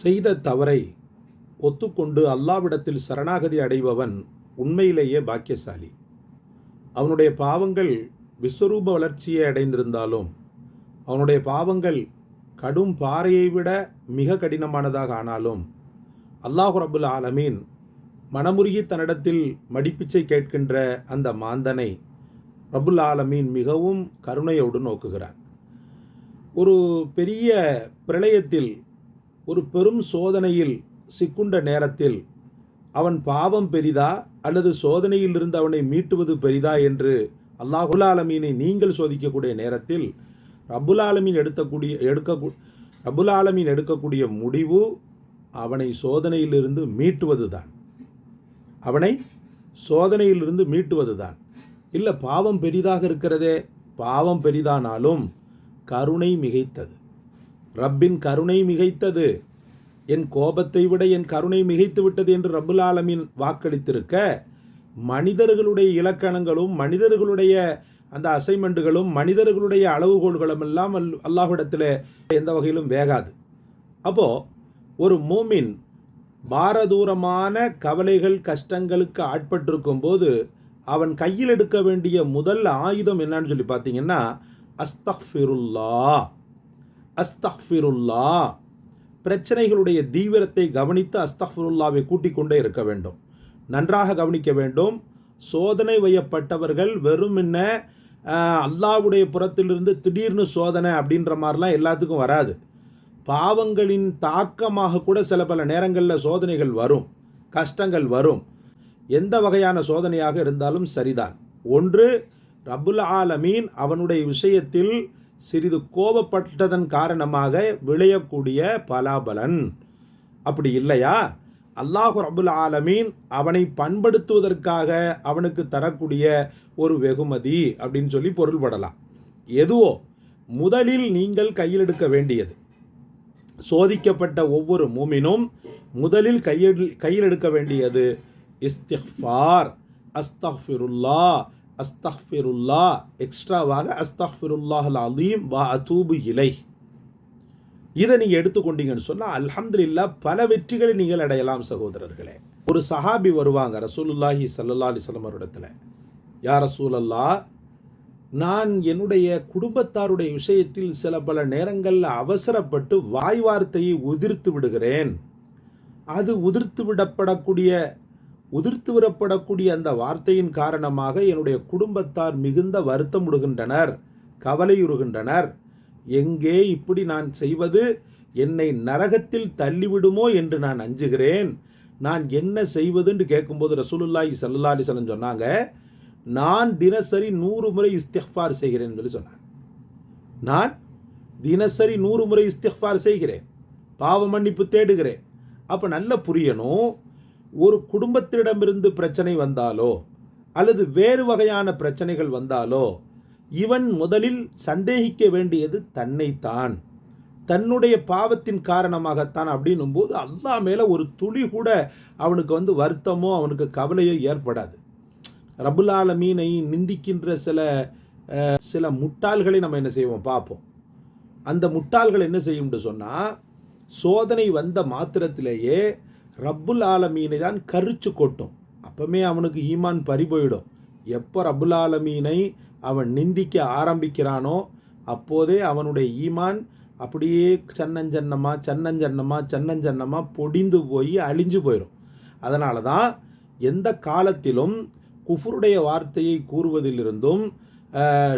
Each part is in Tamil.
செய்த தவறை ஒத்துக்கொண்டு அல்லாவிடத்தில் சரணாகதி அடைபவன் உண்மையிலேயே பாக்கியசாலி. அவனுடைய பாவங்கள் விஸ்வரூப வளர்ச்சியை அடைந்திருந்தாலும் அவனுடைய பாவங்கள் கடும் பாறையை விட மிக கடினமானதாக ஆனாலும் அல்லாஹு ரபுல் ஆலமீன் மனமுருகி தன்னிடத்தில் மடிப்பிச்சை கேட்கின்ற அந்த மாந்தனை ரபுல் ஆலமீன் மிகவும் கருணையோடு நோக்குகிறான். ஒரு பெரிய பிரளயத்தில் ஒரு பெரும் சோதனையில் சிக்குண்ட நேரத்தில் அவன் பாவம் பெரிதா அல்லது சோதனையிலிருந்து அவனை மீட்டுவது பெரிதா என்று அல்லாஹுல் ஆலமீனை நீங்கள் சோதிக்கக்கூடிய நேரத்தில் ரபுல் ஆலமீன் எடுக்கக்கூடிய எடுக்க ரபுல் ஆலமீன் எடுக்கக்கூடிய முடிவு அவனை சோதனையிலிருந்து மீட்டுவது தான் அவனை சோதனையிலிருந்து மீட்டுவது தான் இல்லை பாவம் பெரிதாக இருக்கிறதே பாவம் பெரிதானாலும் கருணை மிகைத்தது. ரப்பின் கருணை மிகைத்தது. என் கோபத்தை விட என் கருணை மிகைத்து விட்டது என்று ரபுல் ஆலமீன் வாக்களித்திருக்க மனிதர்களுடைய இலக்கணங்களும் மனிதர்களுடைய அந்த அசைன்மெண்ட்டுகளும் மனிதர்களுடைய அளவுகோள்களும் எல்லாம் அல் அல்லாஹிடத்தில் எந்த வகையிலும் வேகாது. அப்போது ஒரு மூமின் பாரதூரமான கவலைகள் கஷ்டங்களுக்கு ஆட்பட்டிருக்கும் போது அவன் கையில் எடுக்க வேண்டிய முதல் ஆயுதம் என்னன்னு சொல்லி பார்த்தீங்கன்னா அஸ்தஃபிருல்லா. அஸ்தஃபிருல்லா. பிரச்சனைகளுடைய தீவிரத்தை கவனித்து அஸ்தஃபிருல்லாவை கூட்டிக் கொண்டே இருக்க வேண்டும். நன்றாக கவனிக்க வேண்டும். சோதனை வையப்பட்டவர்கள் வெறும் என்ன அல்லாவுடைய புறத்திலிருந்து திடீர்னு சோதனை அப்படின்ற மாதிரிலாம் எல்லாத்துக்கும் வராது. பாவங்களின் தாக்கமாக கூட சில பல நேரங்களில் சோதனைகள் வரும். கஷ்டங்கள் வரும். எந்த வகையான சோதனையாக இருந்தாலும் சரிதான். ஒன்று ரபுல் ஆலமீன் அவனுடைய விஷயத்தில் சிறிது கோபப்பட்டதன் காரணமாக விளையக்கூடிய பலாபலன். அப்படி இல்லையா? அல்லாஹு ரபுல் ஆலமீன் அவனை பண்படுத்துவதற்காக அவனுக்கு தரக்கூடிய ஒரு வெகுமதி அப்படின்னு சொல்லி பொருள்படலாம். எதுவோ? முதலில் நீங்கள் கையில் எடுக்க வேண்டியது. சோதிக்கப்பட்ட ஒவ்வொரு மூமினும் முதலில் கையில் கையில் எடுக்க வேண்டியது இஸ்திஃபார் அஸ்தஃபிருல்லா அஸ்தஃபிருல்லா எக்ஸ்ட்ராவாக அஸ்தஃபிருல்லாஹல் அலீம் வா அதூபு இலை இதை நீங்கள் எடுத்துக்கொண்டீங்கன்னு சொன்னால் அல்ஹம்துலில்லா பல வெற்றிகளை நீங்கள் அடையலாம் சகோதரர்களே. ஒரு சஹாபி வருவாங்க ரசூலுல்லாஹி சல்லா அலிஸ்லம் அவரிடத்துல. யா ரசூலல்லா நான் என்னுடைய குடும்பத்தாருடைய விஷயத்தில் சில பல நேரங்களில் அவசரப்பட்டு வாய் வார்த்தையை உதிர்த்து விடுகிறேன். அது உதிர்த்து விடப்படக்கூடிய உதிர்த்து விடப்படக்கூடிய அந்த வார்த்தையின் காரணமாக என்னுடைய குடும்பத்தார் மிகுந்த வருத்தமுடுகின்றனர் கவலையுறுகின்றனர். எங்கே இப்படி நான் செய்வது? என்னை நரகத்தில் தள்ளிவிடுமோ என்று நான் அஞ்சுகிறேன். நான் என்ன செய்வதுன்னு கேட்கும்போது ரசூலுல்லாஹி சல்லா அலிசலம் சொன்னாங்க நான் தினசரி நூறு முறை இஸ்திஃபார் செய்கிறேன் சொல்லி சொன்னாங்க. நான் தினசரி நூறு முறை இஸ்திஃபார் செய்கிறேன் பாவ மன்னிப்பு தேடுகிறேன். அப்போ நல்ல புரியணும் ஒரு குடும்பத்திடமிருந்து பிரச்சனை வந்தாலோ அல்லது வேறு வகையான பிரச்சனைகள் வந்தாலோ இவன் முதலில் சந்தேகிக்க வேண்டியது தன்னைத்தான். தன்னுடைய பாவத்தின் காரணமாகத்தான் அப்படின்னும் போது அல்லா மேலே ஒரு துளி கூட அவனுக்கு வந்து வருத்தமோ அவனுக்கு கவலையோ ஏற்படாது. ரபுலால மீனை நிந்திக்கின்ற சில சில முட்டாள்களை நம்ம என்ன செய்வோம்? பார்ப்போம். அந்த முட்டாள்கள் என்ன செய்யும்னு சொன்னால் சோதனை வந்த மாத்திரத்திலேயே ரப்புல் ஆலமீனை தான் கரிச்சு கொட்டும். அப்பவுமே அவனுக்கு ஈமான் பறி போயிடும் எப்போ ரப்புல் ஆலமீனை அவன் நிந்திக்க ஆரம்பிக்கிறானோ அப்போதே அவனுடைய ஈமான் அப்படியே சன்னஞ்சன்னமாக சன்னஞ்சன்னமாக சன்னஞ்சன்னமாக பொடிந்து போய் அழிஞ்சு போயிடும் அதனால தான் எந்த காலத்திலும் குஃபருடைய வார்த்தையை கூறுவதிலிருந்தும்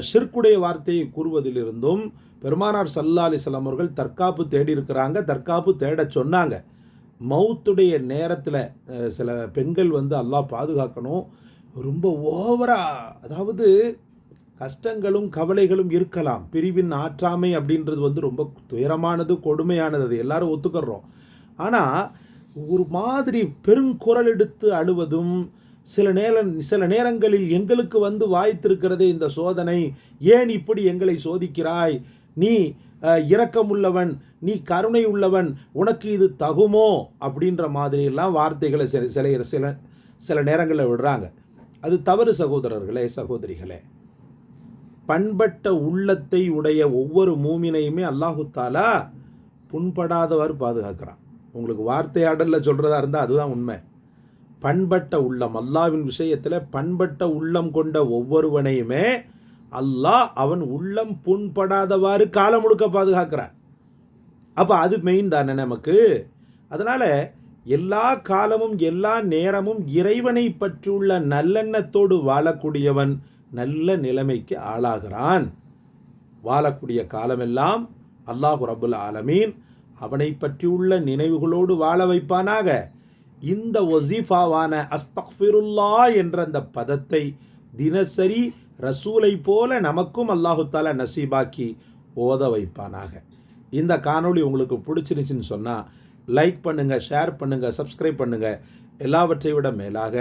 ஷிர்குடைய வார்த்தையை கூறுவதிலிருந்தும் பெருமானார் சல்லா அலிஸ்லாம் அவர்கள் தற்காப்பு தேடி இருக்கிறாங்க தற்காப்பு தேட சொன்னாங்க. மவுத்துடைய நேரத்தில் சில பெண்கள் வந்து எல்லாம் பாதுகாக்கணும். ரொம்ப ஓவராக அதாவது கஷ்டங்களும் கவலைகளும் இருக்கலாம். பிரிவின் ஆற்றாமை அப்படின்றது வந்து ரொம்ப துயரமானது கொடுமையானது அது எல்லாரும் ஒத்துக்கிறோம். ஆனால் ஒரு மாதிரி பெருங்குரல் எடுத்து அழுவதும் சில நேர சில நேரங்களில் எங்களுக்கு வந்து வாய்த்திருக்கிறதே இந்த சோதனை. ஏன் இப்படி எங்களை சோதிக்கிறாய்? நீ இரக்கமுள்ளவன் நீ கருணை உள்ளவன் உனக்கு இது தகுமோ? அப்படின்ற மாதிரியெல்லாம் வார்த்தைகளை சில சில சில சில நேரங்களில் விடுறாங்க. அது தவறு சகோதரர்களே சகோதரிகளே. பண்பட்ட உள்ளத்தை உடைய ஒவ்வொரு மூமினையுமே அல்லாஹுத்தாலா புண்படாதவர் புண்படாதவாறு பாதுகாக்கிறான். உங்களுக்கு வார்த்தையாடலில் சொல்கிறதா இருந்தால் அதுதான் உண்மை. பண்பட்ட உள்ளம் அல்லாவின் விஷயத்தில் பண்பட்ட உள்ளம் கொண்ட ஒவ்வொருவனையுமே அல்லாஹ் அவன் உள்ளம் புண்படாதவாறு காலம் முழுக்க பாதுகாக்கிறான். அப்போ அது மெயின் தானே நமக்கு? அதனால் எல்லா காலமும் எல்லா நேரமும் இறைவனை பற்றியுள்ள நல்லெண்ணத்தோடு வாழக்கூடியவன் நல்ல நிலைமைக்கு ஆளாகிறான். வாழக்கூடிய காலமெல்லாம் அல்லாஹு ரபுல் ஆலமீன் அவனை பற்றியுள்ள நினைவுகளோடு வாழ வைப்பானாக. இந்த ஒசீஃபாவான அஸ்தக்ஃபிருல்லா என்ற அந்த பதத்தை தினசரி ரசூலை போல நமக்கும் அல்லாஹுத்தால நசீபாக்கி ஓத வைப்பானாக. இந்த காணொளி உங்களுக்கு பிடிச்சிருச்சுன்னு சொன்னால் லைக் பண்ணுங்கள் ஷேர் பண்ணுங்கள் சப்ஸ்கிரைப் பண்ணுங்கள் எல்லாவற்றை விட மேலாக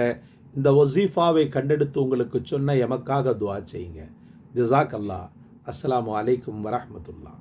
இந்த ஒசீஃபாவை கண்டெடுத்து உங்களுக்கு சொன்ன எமக்காக துவா செய்யுங்க. ஜிசாக் அல்லாஹ் அஸ்ஸலாமு அலைக்கும் வரமத்துல்லா